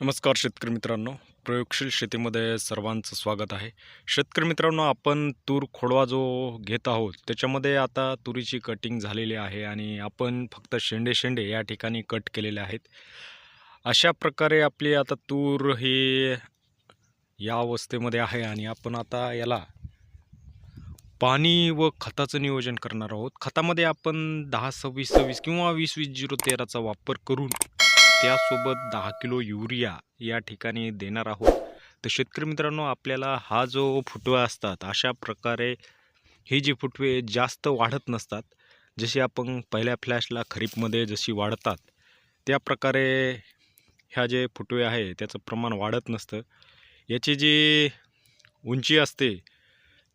नमस्कार शेतकरी मित्रांनो. प्रयोगशील शेतीमध्ये सर्वांचं स्वागत आहे. शेतकरी मित्रांनो आपण तूर खोडवा जो घेत आहोत त्याच्यामध्ये आता तुरीची कटिंग झालेली आहे आणि आपण फक्त शेंडे शेंडे या ठिकाणी कट केलेले आहेत. अशा प्रकारे आपली आता तूर ही या अवस्थेमध्ये आहे आणि आपण आता याला पाणी व खताचं नियोजन करणार आहोत. खतामध्ये आपण दहा सव्वीस सव्वीस किंवा वीस वीस झिरो तेराचा वापर करून त्यासोबत दहा किलो युरिया या ठिकाणी देणार आहोत. तर शेतकरी मित्रांनो आपल्याला हा जो फुटवा असतात अशा प्रकारे हे जे फुटवे जास्त वाढत नसतात जसे आपण पहिल्या फ्लॅशला खरीपमध्ये जशी वाढतात त्या प्रकारे ह्या जे फुटवे आहे त्याचं प्रमाण वाढत नसतं. याची जी उंची असते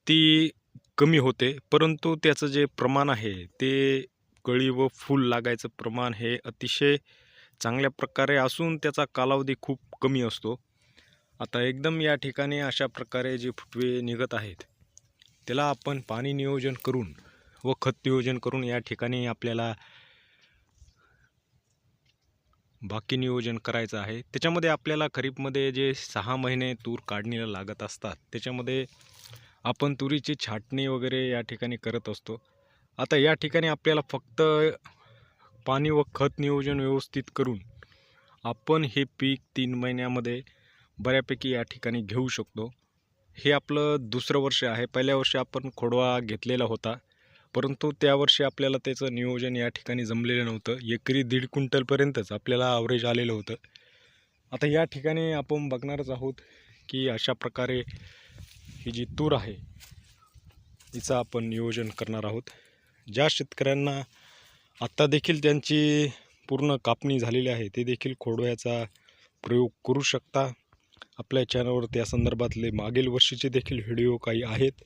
ती कमी होते परंतु त्याचं जे प्रमाण आहे ते कळी व फूल लागायचं प्रमाण हे अतिशय चांगल्या प्रकारे असून त्याचा कालावधी खूप कमी असतो. आता एकदम या ठिकाणी अशा प्रकारे जे फुटवे निघत आहेत त्याला आपण पाणी नियोजन करून व खत नियोजन करून या ठिकाणी आपल्याला बाकी नियोजन करायचं आहे. त्याच्यामध्ये आपल्याला खरीपमध्ये जे सहा महिने तूर काढणीला लागत असतात त्याच्यामध्ये आपण तुरीची छाटणी वगैरे या ठिकाणी करत असतो. आता या ठिकाणी आपल्याला फक्त पाणी व खत नियोजन व्यवस्थित करून आपण हे पीक तीन महिन्यामध्ये बऱ्यापैकी या ठिकाणी घेऊ शकतो. हे आपलं दुसरं वर्ष आहे. पहिल्या वर्षी आपण खोडवा घेतलेला होता. परंतु त्या वर्षी आपल्याला त्याचं नियोजन या ठिकाणी जमलेलं नव्हतं. एकरी दीड क्विंटलपर्यंतच आपल्याला आवरेज आलेलं होतं. आता या ठिकाणी आपण बघणारच आहोत की अशा प्रकारे ही जी तूर आहे तिचं आपण नियोजन करणार आहोत. ज्या शेतकऱ्यांना आत्ता देखील त्यांची पूर्ण कापणी झालेली आहे. ते देखील खोडव्याचा प्रयोग करू शकता. आपल्या चॅनलवर त्या संदर्भातले मागील वर्षीचे देखील व्हिडिओ काही आहेत.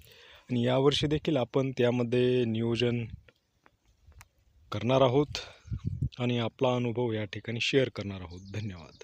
आणि यावर्षी देखील आपण त्यामध्ये नियोजन करणार आहोत. आणि आपला अनुभव या ठिकाणी शेअर करणार आहोत. धन्यवाद.